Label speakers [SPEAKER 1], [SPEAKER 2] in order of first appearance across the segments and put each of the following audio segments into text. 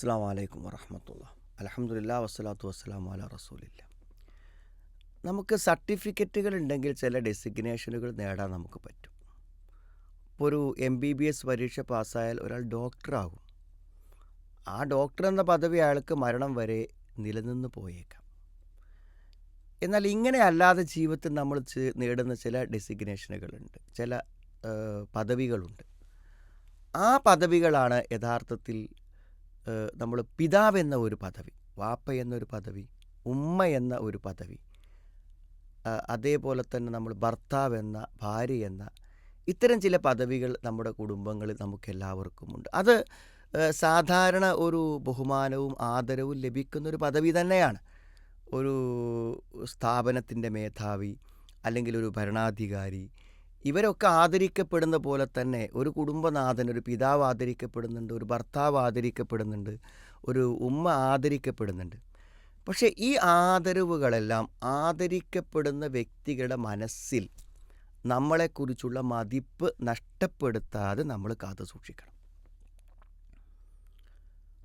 [SPEAKER 1] അസ്സാം വലൈക്കും വറഹമത്തുള്ള അലഹമുല്ല വസ്സലാത്തു വസ്സലാം അല റസൂലില്ല നമുക്ക് സർട്ടിഫിക്കറ്റുകൾ ഉണ്ടെങ്കിൽ ചില ഡെസിഗ്നേഷനുകൾ നേടാൻ നമുക്ക് പറ്റും. ഇപ്പോൾ ഒരു എം ബി ബി എസ് പരീക്ഷ പാസ്സായാൽ ഒരാൾ ഡോക്ടറാകും ആ ഡോക്ടർ എന്ന പദവി അയാൾക്ക് മരണം വരെ നിലനിന്ന് പോയേക്കാം. എന്നാൽ ഇങ്ങനെ അല്ലാതെ ജീവിതത്തിൽ നമ്മൾ നേടുന്ന ചില ഡെസിഗ്നേഷനുകളുണ്ട് ചില പദവികളുണ്ട്. ആ പദവികളാണ് യഥാർത്ഥത്തിൽ നമ്മൾ പിതാവ് എന്ന ഒരു പദവി വാപ്പ എന്നൊരു പദവി ഉമ്മ എന്ന ഒരു പദവി അതേപോലെ തന്നെ നമ്മൾ ഭർത്താവ് എന്ന ഭാര്യ എന്ന ഇത്തരം ചില പദവികൾ നമ്മുടെ കുടുംബങ്ങളിൽ നമുക്ക് എല്ലാവർക്കുമുണ്ട് അത് സാധാരണ ഒരു ബഹുമാനവും ആദരവും ലഭിക്കുന്ന ഒരു പദവി തന്നെയാണ്. ഒരു സ്ഥാപനത്തിന്റെ മേധാവി അല്ലെങ്കിൽ ഒരു ഭരണാധികാരി ഇവരൊക്കെ ആദരിക്കപ്പെടുന്ന പോലെ തന്നെ ഒരു കുടുംബനാഥൻ ഒരു പിതാവ് ആദരിക്കപ്പെടുന്നുണ്ട് ഒരു ഭർത്താവ് ആദരിക്കപ്പെടുന്നുണ്ട് ഒരു ഉമ്മ ആദരിക്കപ്പെടുന്നുണ്ട്. പക്ഷേ ഈ ആദരവുകളെല്ലാം ആദരിക്കപ്പെടുന്ന വ്യക്തികളുടെ മനസ്സിൽ നമ്മളെക്കുറിച്ചുള്ള മതിപ്പ് നഷ്ടപ്പെടുത്താതെ നമ്മൾ കാത്തു സൂക്ഷിക്കണം.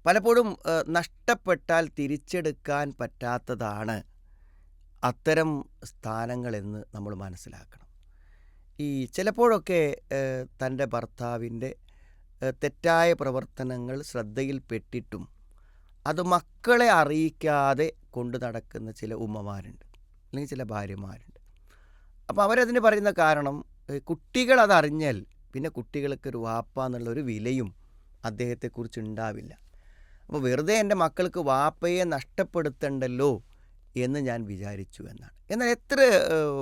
[SPEAKER 1] പലപ്പോഴും നഷ്ടപ്പെട്ടാൽ തിരിച്ചെടുക്കാൻ പറ്റാത്തതാണ് അത്തരം സ്ഥാനങ്ങളെന്ന് നമ്മൾ മനസ്സിലാക്കണം. ഈ ചിലപ്പോഴൊക്കെ തന്റെ ഭർത്താവിന്റെ തെറ്റായ പ്രവർത്തനങ്ങൾ ശ്രദ്ധയിൽപ്പെട്ടിട്ടും അത് മക്കളെ അറിയിക്കാതെ കൊണ്ടു നടക്കുന്ന ചില ഉമ്മമാരുണ്ട് അല്ലെങ്കിൽ ചില ഭാര്യമാരുണ്ട്. അപ്പോൾ അവരതിന് പറയുന്ന കാരണം കുട്ടികളതറിഞ്ഞാൽ പിന്നെ കുട്ടികൾക്ക് ഒരു വാപ്പ എന്നുള്ളൊരു വിലയും അദ്ദേഹത്തെക്കുറിച്ച് ഉണ്ടാവില്ല അപ്പോൾ വെറുതെ എന്റെ മക്കൾക്ക് വാപ്പയെ നഷ്ടപ്പെടുത്തണ്ടല്ലോ എന്ന് ഞാൻ വിചാരിച്ചു എന്നാണ്. എന്നാൽ എത്ര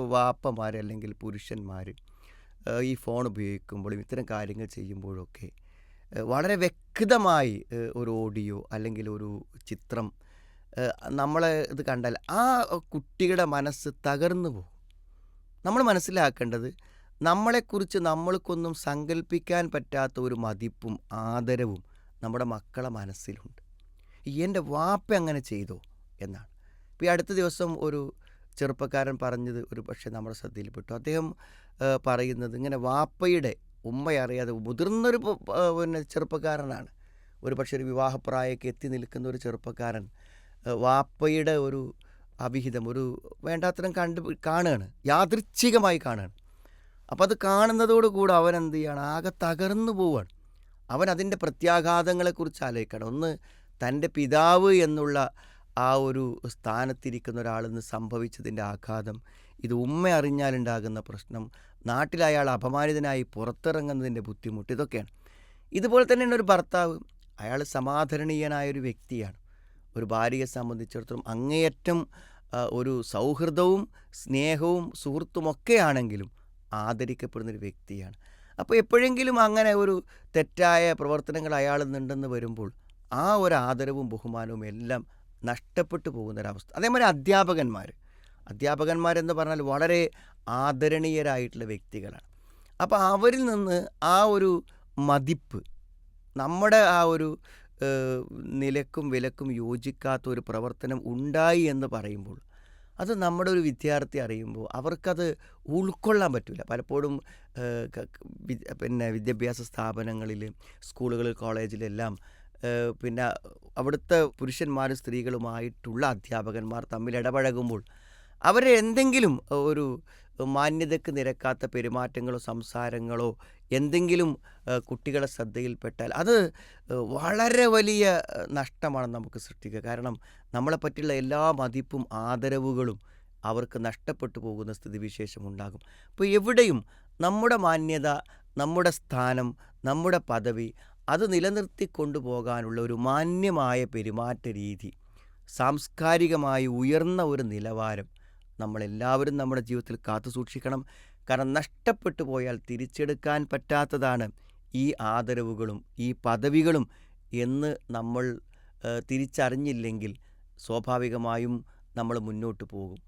[SPEAKER 1] വാപ്പമാർ അല്ലെങ്കിൽ പുരുഷന്മാർ ഈ ഫോൺ ഉപയോഗിക്കുമ്പോഴും ഇത്തരം കാര്യങ്ങൾ ചെയ്യുമ്പോഴൊക്കെ വളരെ വ്യക്തമായി ഒരു ഓഡിയോ അല്ലെങ്കിൽ ഒരു ചിത്രം നമ്മളെ ഇത് കണ്ടാൽ ആ കുട്ടിയുടെ മനസ്സ് തകർന്നു പോകും. നമ്മൾ മനസ്സിലാക്കേണ്ടത് നമ്മളെക്കുറിച്ച് നമ്മൾക്കൊന്നും സങ്കല്പിക്കാൻ പറ്റാത്ത ഒരു മതിപ്പും ആദരവും നമ്മുടെ മക്കളെ മനസ്സിലുണ്ട്. എന്റെ വാപ്പ അങ്ങനെ ചെയ്തോ എന്നാണ്. ഇപ്പോൾ ഈ അടുത്ത ദിവസം ഒരു ചെറുപ്പക്കാരൻ പറഞ്ഞത് ഒരു പക്ഷേ നമ്മുടെ ശ്രദ്ധയിൽപ്പെട്ടു. അദ്ദേഹം പറയുന്നത് ഇങ്ങനെ വാപ്പയുടെ ഉമ്മയറിയാതെ മുതിർന്നൊരു പിന്നെ ചെറുപ്പക്കാരനാണ്. ഒരു പക്ഷേ ഒരു വിവാഹപ്രായമൊക്കെ എത്തി നിൽക്കുന്ന ഒരു ചെറുപ്പക്കാരൻ വാപ്പയുടെ ഒരു അവിഹിതം ഒരു വേണ്ടാത്തരം കണ്ട് കാണുകയാണ് യാദൃച്ഛികമായി കാണുകയാണ് അപ്പോൾ അത് കാണുന്നതോടുകൂടി അവൻ എന്ത് ചെയ്യാണ്? ആകെ തകർന്നു പോവുകയാണ് അവൻ അതിന്റെ പ്രത്യാഘാതങ്ങളെക്കുറിച്ച് ആലോചിക്കണം. ഒന്ന് തന്റെ പിതാവ് എന്നുള്ള ആ ഒരു സ്ഥാനത്തിരിക്കുന്ന ഒരാളിൽ നിന്ന് സംഭവിച്ചതിന്റെ ആഘാതം ഇത് ഉമ്മ അറിഞ്ഞാലുണ്ടാകുന്ന പ്രശ്നം നാട്ടിൽ അയാൾ അപമാനിതനായി പുറത്തിറങ്ങുന്നതിന്റെ ബുദ്ധിമുട്ട് ഇതൊക്കെയാണ്. ഇതുപോലെ തന്നെയാണ് ഒരു ഭർത്താവ്. അയാൾ സമാധരണീയനായ ഒരു വ്യക്തിയാണ്. ഒരു ഭാര്യയെ സംബന്ധിച്ചിടത്തോളം അങ്ങേയറ്റം ഒരു സൗഹൃദവും സ്നേഹവും സുഹൃത്തുമൊക്കെ ആണെങ്കിലും ആദരിക്കപ്പെടുന്നൊരു വ്യക്തിയാണ്. അപ്പോൾ എപ്പോഴെങ്കിലും അങ്ങനെ ഒരു തെറ്റായ പ്രവർത്തനങ്ങൾ അയാളിൽ നിന്നുണ്ടെന്ന് വരുമ്പോൾ ആ ഒരു ആദരവും ബഹുമാനവും എല്ലാം നഷ്ടപ്പെട്ടു പോകുന്നൊരവസ്ഥ. അതേമാതിരി അധ്യാപകന്മാർ. അധ്യാപകന്മാരെന്ന് പറഞ്ഞാൽ വളരെ ആദരണീയരായിട്ടുള്ള വ്യക്തികളാണ്. അപ്പോൾ അവരിൽ നിന്ന് ആ ഒരു മതിപ്പ് നമ്മുടെ ആ ഒരു നിലക്കും വിലക്കും യോജിക്കാത്ത ഒരു പ്രവർത്തനം ഉണ്ടായി എന്ന് പറയുമ്പോൾ അത് നമ്മുടെ ഒരു വിദ്യാർത്ഥി അറിയുമ്പോൾ അവർക്കത് ഉൾക്കൊള്ളാൻ പറ്റില്ല പലപ്പോഴും പിന്നെ വിദ്യാഭ്യാസ സ്ഥാപനങ്ങളിൽ സ്കൂളുകളിൽ കോളേജിലെല്ലാം പിന്നെ അവിടുത്തെ പുരുഷന്മാരും സ്ത്രീകളുമായിട്ടുള്ള അധ്യാപകന്മാർ തമ്മിൽ ഇടപഴകുമ്പോൾ അവരെ എന്തെങ്കിലും ഒരു മാന്യതയ്ക്ക് നിരക്കാത്ത പെരുമാറ്റങ്ങളോ സംസാരങ്ങളോ എന്തെങ്കിലും കുട്ടികളെ ശ്രദ്ധയിൽപ്പെട്ടാൽ അത് വളരെ വലിയ നഷ്ടമാണ് നമുക്ക് സൃഷ്ടിക്കുക. കാരണം നമ്മളെ പറ്റിയുള്ള എല്ലാ മതിപ്പും ആദരവുകളും അവർക്ക് നഷ്ടപ്പെട്ടു പോകുന്ന സ്ഥിതിവിശേഷം ഉണ്ടാകും. അപ്പോൾ എവിടെയും നമ്മുടെ മാന്യത നമ്മുടെ സ്ഥാനം നമ്മുടെ പദവി അത് നിലനിർത്തി കൊണ്ടുപോകാനുള്ള ഒരു മാന്യമായ പെരുമാറ്റ രീതി സാംസ്കാരികമായി ഉയർന്ന ഒരു നിലവാരം നമ്മളെല്ലാവരും നമ്മുടെ ജീവിതത്തിൽ കാത്തു സൂക്ഷിക്കണം. കാരണം നഷ്ടപ്പെട്ടു പോയാൽ തിരിച്ചെടുക്കാൻ പറ്റാത്തതാണ് ഈ ആദരവുകളും ഈ പദവികളും എന്ന് നമ്മൾ തിരിച്ചറിഞ്ഞില്ലെങ്കിൽ സ്വാഭാവികമായും നമ്മൾ മുന്നോട്ട് പോകും.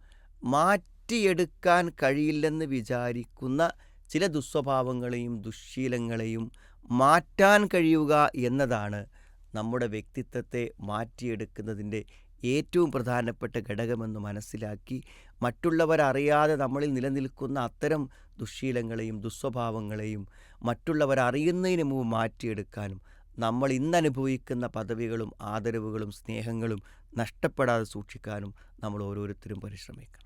[SPEAKER 1] മാറ്റിയെടുക്കാൻ കഴിയില്ലെന്ന് വിചാരിക്കുന്ന ചില ദുസ്വഭാവങ്ങളെയും ദുശ്ശീലങ്ങളെയും മാറ്റാൻ കഴിയുക എന്നതാണ് നമ്മുടെ വ്യക്തിത്വത്തെ മാറ്റിയെടുക്കുന്നതിന്റെ ഏറ്റവും പ്രധാനപ്പെട്ട ഘടകമെന്ന് മനസ്സിലാക്കി മറ്റുള്ളവരറിയാതെ നമ്മളിൽ നിലനിൽക്കുന്ന അത്തരം ദുശ്ശീലങ്ങളെയും ദുസ്വഭാവങ്ങളെയും മറ്റുള്ളവരറിയുന്നതിന് മുമ്പ് മാറ്റിയെടുക്കാനും നമ്മൾ ഇന്നനുഭവിക്കുന്ന പദവികളും ആദരവുകളും സ്നേഹങ്ങളും നഷ്ടപ്പെടാതെ സൂക്ഷിക്കാനും നമ്മൾ ഓരോരുത്തരും പരിശ്രമിക്കണം.